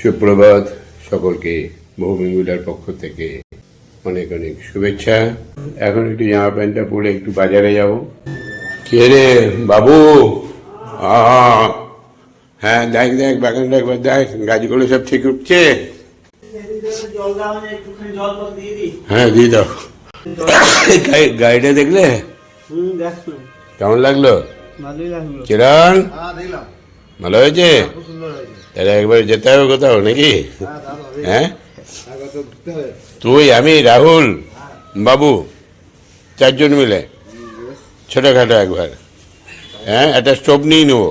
সুপ্রভাত সকলকে বহুমিঙ্গুলার পক্ষ থেকে অনেক অনেক শুভেচ্ছা। এখন একটু জামা প্যান্টটা পরে একটু বাজারে যাব। কে রে বাবু? হ্যাঁ দেখ দেখ বাগানটা একবার দেখ গাছগুলো সব ঠিক উঠছে হ্যাঁ দিয়ে দাও। গাড়িটা দেখলে? কেমন লাগল? কিরণ হ্যাঁ ভালো হয়েছে। তাহলে একবার যেতে হবে কোথাও নাকি? হ্যাঁ? তুই আমি রাহুল বাবু চারজন মিলে। ছোটোখাটো একবার। হ্যাঁ একটা স্টোভ নিয়ে নেব।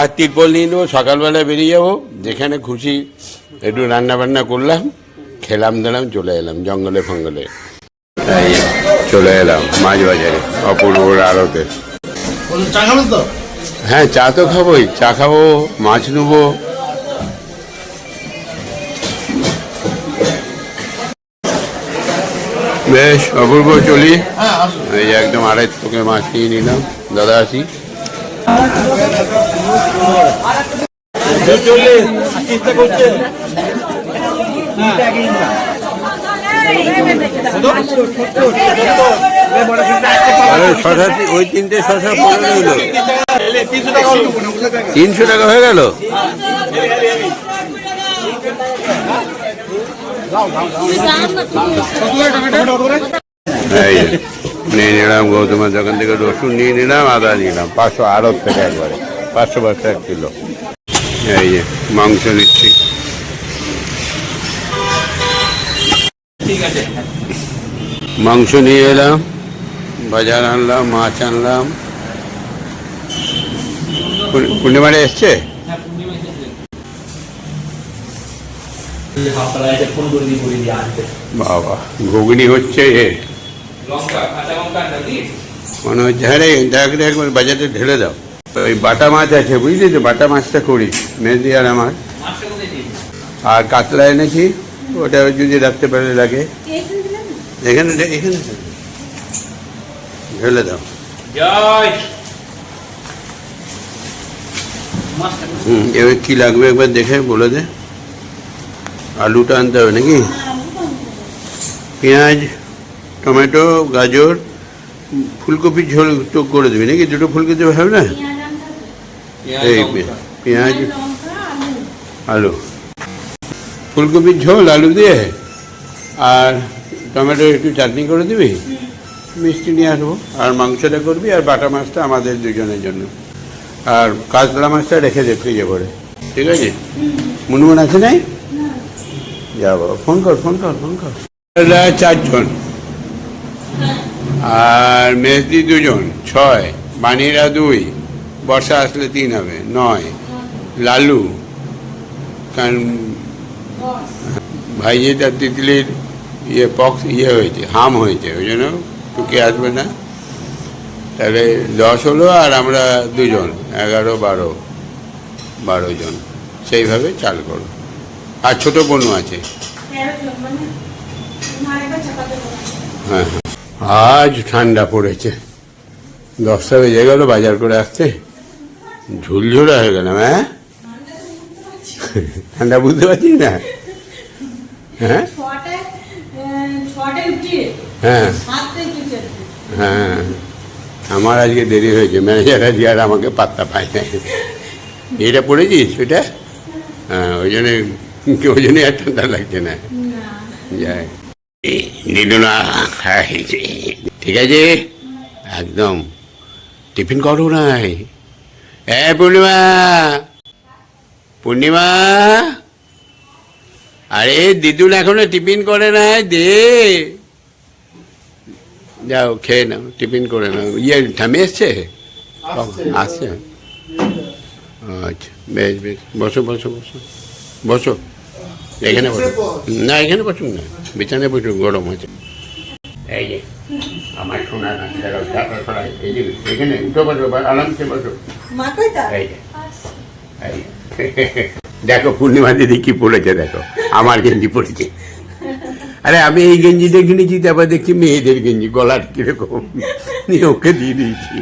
আর তিরপল নিয়ে নেব সকালবেলা বেরিয়ে যাব। যেখানে খুশি একটু রান্না বান্না করলাম খেলাম দিলাম চলে এলাম জঙ্গলে ফঙ্গলে। এই চলে এলাম মাছ বাজারে অপূর্বর আড়তে। হ্যাঁ চা তো খাবোই। চা খাব মাছ নেব বেশ অপূর্ব চলি। হ্যাঁ এই একদম আড়াই তোকে মাছ নিয়ে নিলাম। দাদা আসি। ওই তিনটে শশা পড়ে রইল। তিনশো টাকা হয়ে গেল? নিয়ে নিলাম গৌতমের থেকে রসুন নিয়ে নিলাম, আদা নিলাম, পাঁচশো আড়ত থেকে একবারে, পাঁচশো পাঁচশো এক কিলো। এই যে, মাংস নিচ্ছি মাংস নিয়ে এলাম, বাজার আনলাম, মাছ আনলাম। পূর্ণ- পূর্ণিমারে এসছে? বাবা ঘুগনি হচ্ছে এ। মনে হচ্ছে হ্যাঁ রে দেখ রে একবার বাজারে ঢেলে দাও। ওই বাটা মাছ আছে বুঝলি তো বাটা মাছটা করি মেজদি আর আমার। আর কাতলা এনেছি ওটা যদি রাখতে পারলে লাগে। এখানে এখানে ঢেলে দাও। হুম এবার কী লাগবে একবার দেখে বলে দে। আলুটা আনতে হবে নাকি? পেঁয়াজ টমেটো গাজর ফুলকপির ঝোল তো করে দিবি নাকি? দুটো ফুলকপি হবে না? এই পেঁয়াজ আলু। ফুলকপির ঝোল আলু দিয়ে? আর টমেটো একটু চাটনি করে দিবি? মিষ্টি নিয়ে আসব। আর মাংসটা করবি আর বাটা মাছটা আমাদের দুজনের জন্য। আর কাতলা মাছটা রেখে দে ফ্রিজে করে ঠিক আছে? মুনমুন আছে নাই? যা বাবা ফোন কর ফোন কর ফোন কর চারজন। আর মেজদি দুজন, ছয়। বানিরা দুই। বর্ষা আসলে তিন হবে, নয়। লালু, কারণ ভাইজিটা তিতলির ইয়ে পক্স ইয়ে হয়েছে, হাম হয়েছে, ওই জন্য টুকে আসবে না। তাহলে দশ হলো আর আমরা দুজন, এগারো, বারো বারো জন। সেইভাবে চাল করো। আর ছোট বোনও আছে। হ্যাঁ হ্যাঁ। আজ ঠান্ডা পড়েছে। দশটা বেজে গেল, বাজার করে আসতে ঝুলঝুলা হয়ে গেলাম হ্যাঁ? ঠান্ডা বুঝতে পারছিস না? হ্যাঁ? হ্যাঁ। হ্যাঁ। আমার আজকে দেরি হয়েছে, ম্যানেজার আজকে আর আমাকে পাত্তা পায় না এটা পড়েছিস, ওইটা? হ্যাঁ ওই জন্যে ওই জন্যে আর ঠান্ডা লাগছে না যাই নিল না ঠিক আছে একদম টিফিন করো নাই এ পূর্ণিমা পূর্ণিমা আরে দিদুন এখনও টিফিন করে নাই দে যাও খেয়ে নাও টিফিন করে নাও ইয়ে ঠামে এসছে আসছে আচ্ছা বেশ বেশ বসো বসো বসো বসো এখানে বসো? না এখানে বসুন না। বিছানায় বসুন গরম আছে এই যে আমার সোনা না এই যে এখানে উঠো বসো বা- আরামসে বসো। এই যে এই দেখো পূর্ণিমা দিদি কি পড়েছে দেখো। আমার গেঞ্জি পড়েছে। আরে আমি এই গেঞ্জিটা কিনেছি তারপর দেখছি মেয়েদের গেঞ্জি গলার কীরকম। নিয়ে ওকে দিয়ে দিয়েছি।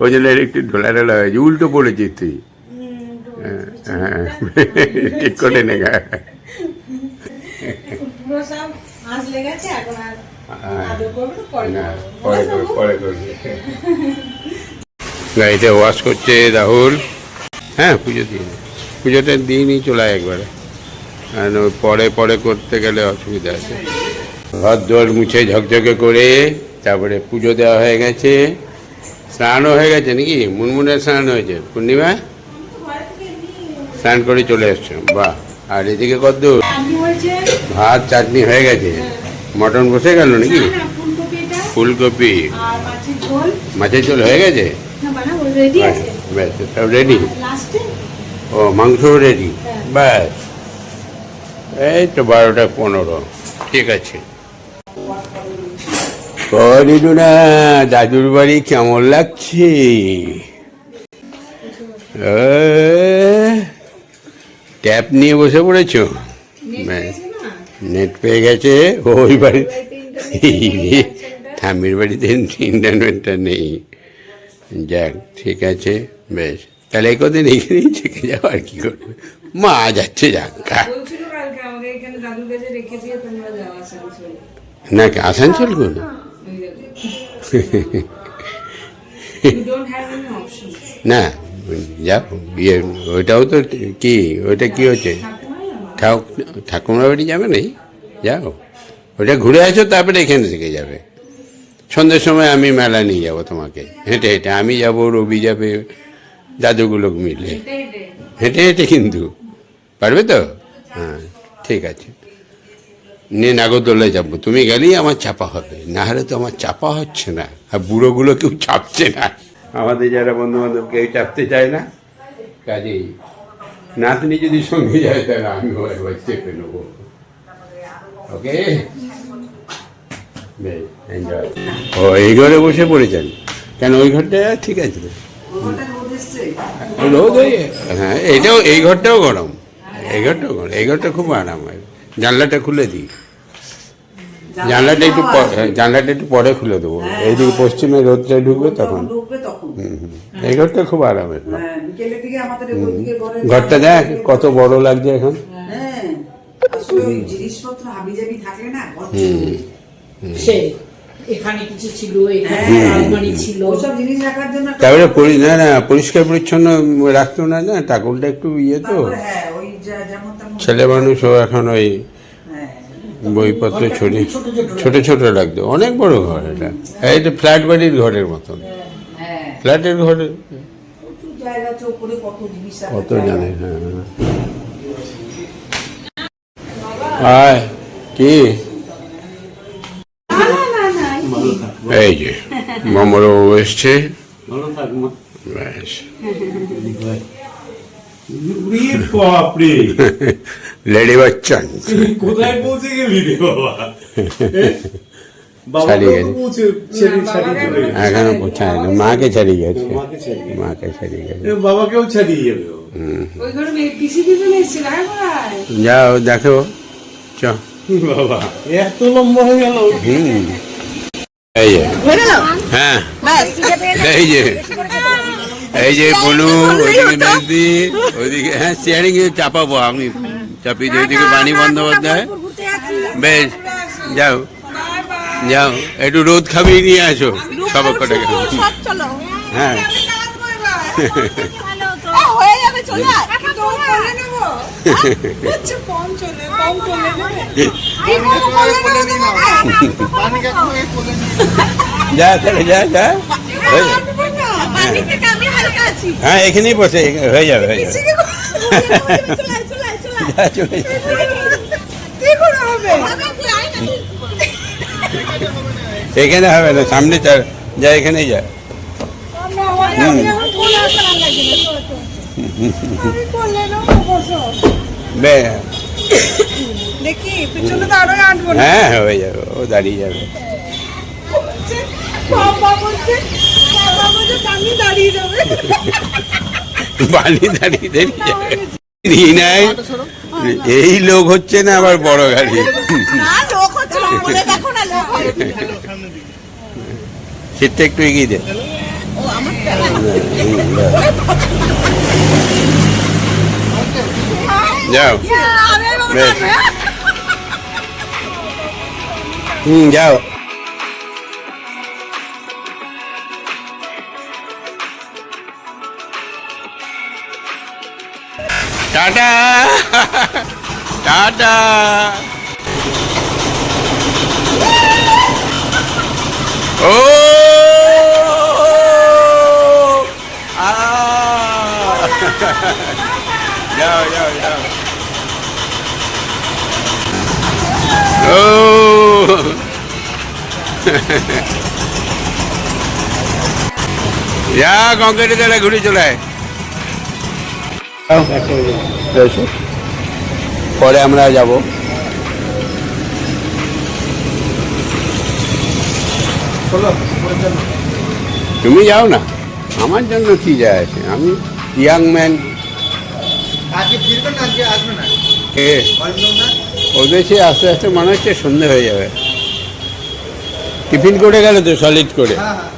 ওই জন্য একটু ঢোলা ঢোলা হয়েছে। উল্টো পড়েছিস তুই। হ্যাঁ ঠিক করে নেগা পুরো সব আঁচ লেগেছে এখন আর হ্যাঁ। গাড়িতে ওয়াশ করছে রাহুল। হ্যাঁ পুজো দিয়ে পুজোটা দিনই চলে একবারে। ওই পরে পরে করতে গেলে অসুবিধা আছে। ঘর দোর মুছে ঝকঝকে করে তারপরে পুজো দেওয়া হয়ে গেছে। স্নানও হয়ে গেছে নাকি? মুনমুনের স্নান হয়েছে। পূর্ণিমা? স্নান করে চলে এসছো। বাহ। আর এদিকে হয়েছে ভাত চাটনি হয়ে গেছে। মটন বসে গেল নাকি? ফুলকপি মাছের ঝোল। হয়ে গেছে? ব্যাস সব রেডি ও মাংস রেডি হ্যাঁ। ব্যাস এই তো বারোটা পনেরো। ঠিক আছে। না দাদুর বাড়ি কেমন লাগছে? ট্যাপ নিয়ে বসে পড়েছো? নেট পেয়ে গেছে? ওই বাড়ি ঠামির বাড়িতে ইন্টারনেটটা নেই। যাক ঠিক আছে বেশ। তাহলে এই কদিন এখানেই থেকে যাও আর কি করবে? মা যাচ্ছে যাক না কি আসানসোল কোন না যাও বিয়ে ওইটাও তো কি, ওইটা কি হচ্ছে? ঠাকুমাই আমার ঠাক ঠাকুমার বাড়ি যাবে নাকি? যাও। ওটা ঘুরে আসো, তারপরে এখানে থেকে যাবে। সন্ধ্যের সময় আমি মেলা নিয়ে যাব তোমাকে। হেঁটে হেঁটে, আমি যাব, রবি যাবে, দাদুগুলো মিলে। হেঁটে হেঁটে হেঁটে হেঁটে কিন্তু। পারবে তো? হ্যাঁ ঠিক আছে। নিয়ে নাগরদোলায় যাব। তুমি গেলেই আমার চাপা হবে। না হলে তো আমার চাপা হচ্ছে না। আর বুড়োগুলো কেউ চাপছে না। আমাদের যারা বন্ধু বান্ধব কেউ চাপতে চায় না কাজেই। নাতনি যদি সঙ্গে যায় তাহলে আমি একবার চেপে নেব। ওকে? এনজয় ও এই ঘরে বসে পড়েছেন? কেন ওই ঘরটা ঠিক আছে? রোদ হ্যাঁ এটাও এই ঘরটাও গরম। এই ঘরটাও গরম। এই ঘরটা খুব আরাম হয় জানলাটা খুলে দিই। জানলাটা একটু হ্যাঁ, জানলাটা একটু পরে খুলে দেবো। এইদিকে পশ্চিমে রোদটা ঢুকবে তখন। এই ঘরটা খুব আরামের। হ্যাঁ ঘরটা দেখ কত বড় লাগছে এখন। হ্যাঁ। জিনিসপত্র হাবিজাবি থাকলে না ঘর এখানে কিছু ছিল এখানে হ্যাঁ। আলমারি ছিল। ওসব জিনিস রাখার জন্য তারপরে পরি না না পরিষ্কার পরিচ্ছন্ন রাখতো না না ঠাকুরটা একটু ইয়ে তো। তারপরে হ্যাঁ ওই যা- যেমন তেমন ছেলে মানুষও এখন ওই হ্যাঁ বইপত্র ছড়ি। ছোট ছোট লাগতো। অনেক বড় ঘর এটা। এটা ফ্ল্যাট বাড়ির ঘরের মতন। হ্যাঁ ফ্ল্যাটের ঘরে কত। জানে হ্যাঁ হ্যাঁ। আয় কি? এই যে। মামারও এসছে। ব্যাস। বাপরে লেডি বাচ্চান। কোথায় পৌঁছে গেলি রে বাবা? ছাড়িয়ে গেছে। এখনও পৌঁছায় না মাকে ছাড়িয়ে গেছে। মাকে ছাড়িয়ে গেছে। বাবাকেও ছাড়িয়ে যাবে যাও দেখো। চ। বাবা এত লম্বা হয়ে গেল। হুম। এই যে। হ্যাঁ এই যে। এই যে বলু ওইদিকে মেহেদি ওইদিকে হ্যাঁ এ চাপাবো আমি। চাপিয়ে দিই ওইদিকে বাণী বন্দ্যোপাধ্যায়। বেশ যাও। যাও একটু রোদ খাবিয়ে নিয়ে আসো সব কটাকে হ্যাঁ। হয়ে। যা তাহলে যা যা। হয়ে হ্যাঁ। এখানেই বসে হয়ে যাবে হয়ে যাবে। এখানে হবে না, সামনে চার, যা এখানেই যা। হ্যাঁ হয়ে যাবে, ও দাঁড়িয়ে যাবে। বালি দাঁড়িয়ে দাঁড়িয়ে যাবে। নেয় এই লোক হচ্ছে না আবার বড় গাড়ি। সিটটা একটু এগিয়ে দে। ও আমার যাও। আমি বাবা বেশ হুম যাও টাটা টাটা ও আ যাও যাও যাও ও যা কংক্রিটে চলে ঘুরে চলে এসো। পরে আমরা যাব। তুমি যাও না। আমার জন্য কি যায় আছে? আমি ইয়াং ম্যান সে আস্তে আস্তে মনে হচ্ছে সন্ধে হয়ে যাবে। টিফিন করে গেল তো সলিড করে হ্যাঁ হ্যাঁ।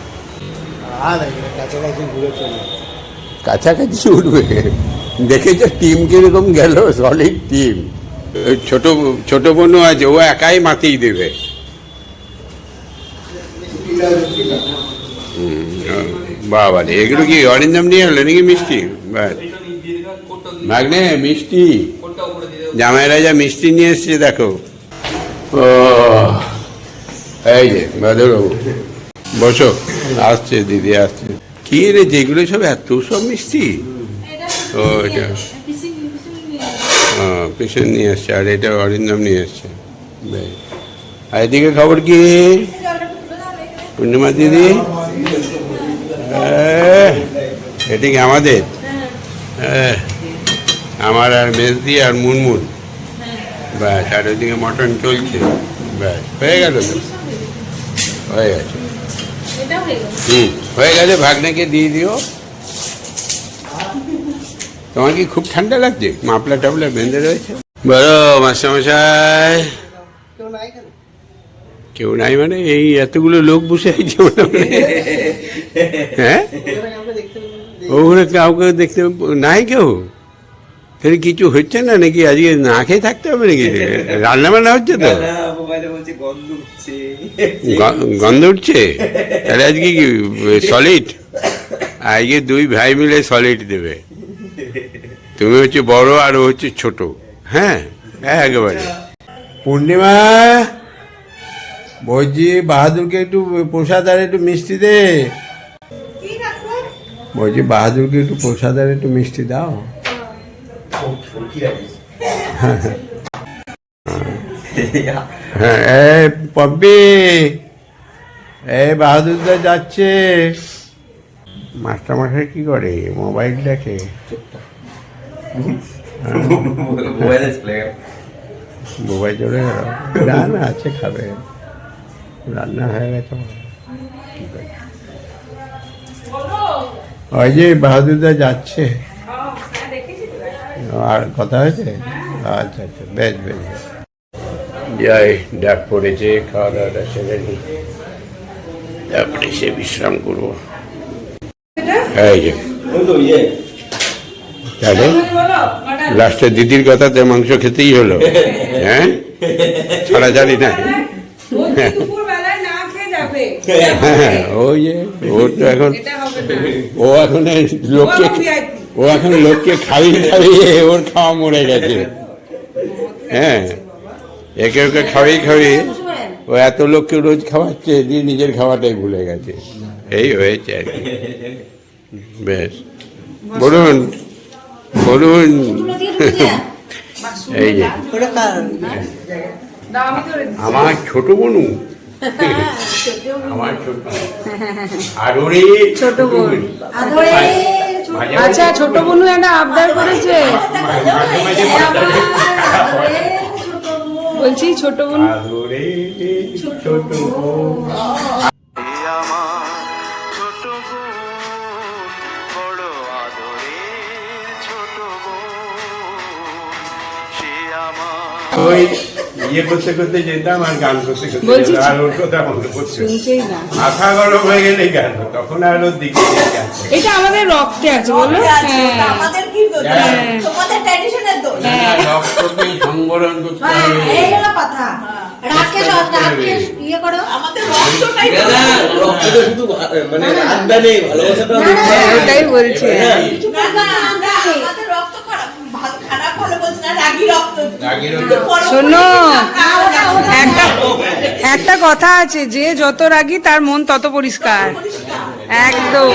কাছাকাছি উঠবে। দেখেছ টিম কীরকম গেল সলিড টিম ছোট ছোট বোনও আছে ও একাই মাতিয়ে দেবে। বাবা রে, এগুলো কি অরিন্দম নিয়ে হলো নাকি মিষ্টি? ভাগ্নে, মিষ্টি। জামাইরা যা মিষ্টি নিয়ে এসছে, দেখো। ও, এই যে বাদুরবাবু বসো, আসছে, দিদি, আসছে। কি রে, যেগুলো সব এত সব মিষ্টি? ও এটা। পেশেন্ট নিয়ে এসছে আর এটা অরিন্দম নিয়ে বেশ। আর এদিকে খবর কি? পূর্ণিমা দিদি? এটা কি আমাদের? আমার আর মেজদি আর মুনমুন। ব্যাস আর ওইদিকে মটন চলছে। ব্যাস হয়ে গেল তো? হয়ে গেছে। হুম হয়ে গেছে ভাগ্নেকে দিয়ে দিও। তোমার কি খুব ঠান্ডা লাগছে? মাপলা টাপলা বেঁধে রয়েছে। বলো মাস্টারমশাই। কেউ নাই মানে? এই এতগুলো লোক বসে আছে হ্যাঁ। ওখানে কাউকে দেখতে নাই কেউ? তাহলে কিছু হচ্ছে না নাকি? আজকে না খেয়ে থাকতে হবে নাকি? রান্না বান্না হচ্ছে তো? গন্ধ উঠছে। তাহলে আজকে কি সলিড আজকে দুই ভাই মিলে সলিড দেবে। তুমি হচ্ছে বড় আর হচ্ছে ছোট। হ্যাঁ একেবারে। পূর্ণিমা বলছি বাহাদুরকে একটু প্রসাদ আর একটু মিষ্টি দে। বলছি বাহাদুরকে একটু প্রসাদ আর একটু মিষ্টি দাও। হ্যাঁ এই পম্পি এই বাহাদুরদা যাচ্ছে। মাস্টারমশাই কি করে? মোবাইল দেখে। মোবাইল চলে গেল না। না আছে খাবে। রান্না হয়ে গেছে। ওই যে বাহাদুরদা যাচ্ছে। আর কথা হয়েছে? আচ্ছা আচ্ছা বেশ বেশ। যাই ডাক পড়েছে খাওয়া দাওয়াটা সেরে নি। তারপরে সে বিশ্রাম করব। এই যে। তাহলে লাস্টে দিদির কথাতে মাংস খেতেই হলো। হ্যাঁ? ছাড়াছাড়ি না দুপুর বেলায় না। হ্যাঁ ওই যে তো এখন ও এখন লোককে ও এখন লোককে খাইয়ে খাইয়ে ওর খাওয়া মরে গেছে। হ্যাঁ একে ওকে খাওয়াই ও এত লোককে রোজ খাওয়াচ্ছে দিয়ে নিজের খাওয়াটাই ভুলে গেছে। এই হয়েছে আর কি। বেশ। বলুন। বলুন। এই যে। আমার ছোট বনু। আমার ছোট। আদরে ছোট বোন। আচ্ছা ছোট বোনু একটা আবদার করেছে। বলছি ছোট বোন। আদরে ছোট বোন। ছোট ওই ইয়ে করতে করতে যেতাম আর গান করতে করতে যেতাম। আর ওর কথা মনে পড়ছে। মাথা গরম হয়ে গেলে গান তখন আর ওর দিকে এটা আমাদের রক্তে আছে বলো? হ্যাঁ। আমাদের কি দোষ? হ্যাঁ। তোমাদের ট্র্যাডিশনের দোষ। না, রক্তকে সংবরণ করতে হ্যাঁ, হবে। এই হলো কথা। সব রাখকে ইয়ে করো। আমাদের রক্তটাই না, শুধু মানে রাগটা নেই। হ্যাঁ, ওটাই বলছি। হ্যাঁ। না, না, শোনো, একটা একটা কথা আছে যে যত রাগী তার মন তত পরিষ্কার। একদম।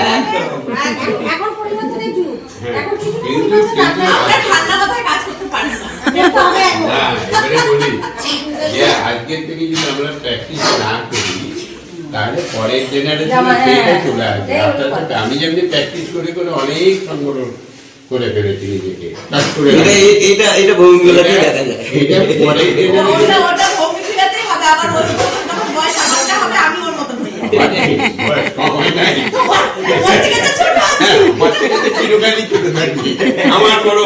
এখন পরিবর্তনের যুগ। এখন কিছু কিন্তু পরিবর্তন কিন্তু আমরা ঠান্ডা মাথায় কাজ করতে পারি না। দেখতে হবে এখন। না এবারে বলি যে আজকের থেকে যদি আমরা প্র্যাকটিস না করি তাহলে পরের জেনারেশনে সেইটা চলে আসবে। আমি যেমনি প্র্যাকটিস করে করে অনেক সংগঠন করে ফেলেছি নিজেকে। এটা এটা দেখা যায়। এটা আমার বড়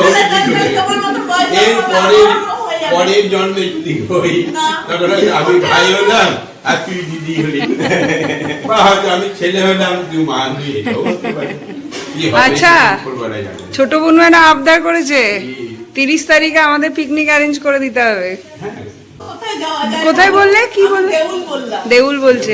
এর পরের। পরের জন্মে যদি হই তখন আমি ভাই হলাম আর তুই দিদি হলি। বা হয়তো আমি ছেলে হলাম তুই মা হলি আচ্ছা। ছোট বোন একটা আবদার করেছে তিরিশ তারিখে আমাদের পিকনিক অ্যারেঞ্জ করে দিতে হবে। কোথায় যাওয়া যায় কোথায় বললে? কি বললে? দেউল বলছে।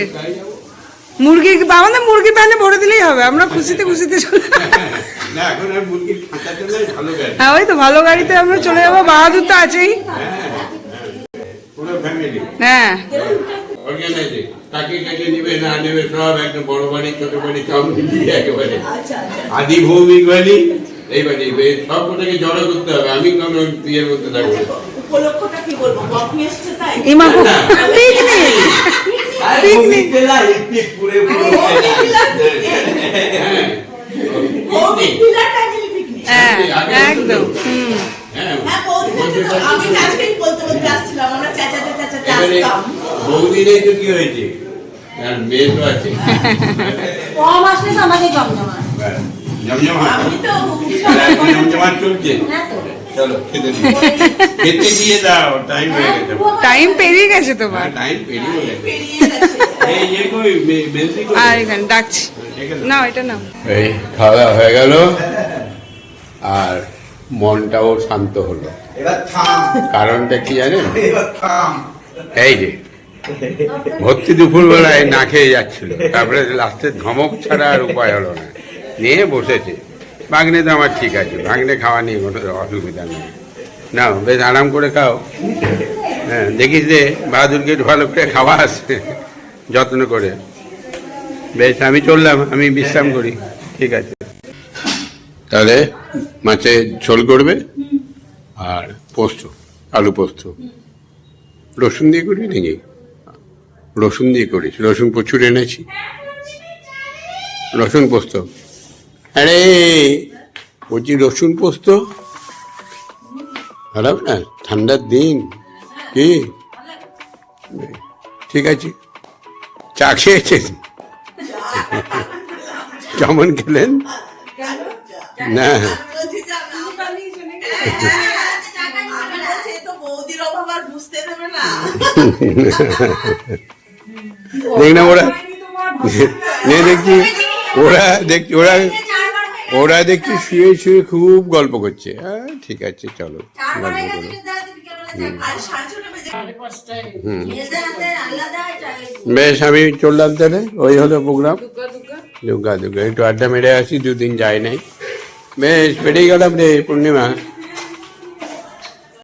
মুরগি আমাদের মুরগি প্যানে ভরে দিলেই হবে আমরা খুশিতে খুশিতে চলে না এখন আর মুরগির খাঁচাতে নাই ভালো গাড়ি। হ্যাঁ ওই তো ভালো গাড়িতে আমরা চলে যাব বাহাদুর তো আছেই। হ্যাঁ অর্গানাইজে কাকে নিবে না নেবে সব একটা বড় বাড়ি ছোট বাড়ি সব মিলিয়ে একেবারে। আচ্ছা আচ্ছা। আদি ভৌমিক বাড়ি এই বাড়ি সব কটাকে জড়ো করতে হবে। আমি কোনো বিয়ের মধ্যে থাকব? picnic। হ্যাঁ। হ্যাঁ একদম হ্যাঁ বৌদির কাছে তো আমি আজকেই বলতে বলতে আসছিলাম, আমরা চেঁচাতে চেঁচাতে এবারে তো কি হয়েছে? আর মেয়ে তো আছে। কম আসলে জমজমা আমি তো জমজমাট চলছে। হ্যাঁ চলো খেতে খেতে দিয়ে দাও টাইম হয়ে গেছে। টাইম পেরিয়ে গেছে তোমার। টাইম পেরিয়ে গেছে। এই যে কই বেশি কই? আর এখানে ডাকছি। না এটা না এই খাওয়া হয়ে গেল। আর মনটাও শান্ত হলো। কারণটা কি জানেন? এই যে ভর্তি দুপুরবেলায় না খেয়ে যাচ্ছিল। তারপরে লাস্টে ধমক ছাড়া আর উপায় হলো না। নিয়ে বসেছে। ভাগ্নে তো আমার ঠিক আছে। ভাগনে খাওয়া নিয়ে কোনো অসুবিধা নেই। না বেশ আরাম করে খাও। হ্যাঁ দেখিস যে বাহাদুরকে ভালো করে খাওয়া আসছে যত্ন করে। বেশ, আমি চললাম, আমি বিশ্রাম করি। ঠিক আছে। তাহলে মাছের ঝোল করবে আর পোস্ত, আলু পোস্ত। রসুন দিয়ে করি নাকি? রসুন দিয়ে করিস রসুন প্রচুর এনেছি। রসুন পোস্ত। আরে বলছি রসুন পোস্ত? খারাপ না ঠান্ডার দিন। কি? ঠিক আছে। চা খেয়েছেন কেমন খেলেন? না। হ্যাঁ, বুঝতে না। দেখ না ওরা। নে দেখছি ওরা দেখছি ওরা ওরা দেখছি শুয়ে শুয়ে খুব গল্প করছে। হ্যাঁ ঠিক আছে চলো। গল্প করো। এটা- বেশ আমি চললাম তাহলে। ওই হলো প্রোগ্রাম। দুর্গা দুর্গা একটু আড্ডা মেরে আসি দুদিন যাই নাই। বেশ বেরিয়ে গেলাম রে পূর্ণিমা।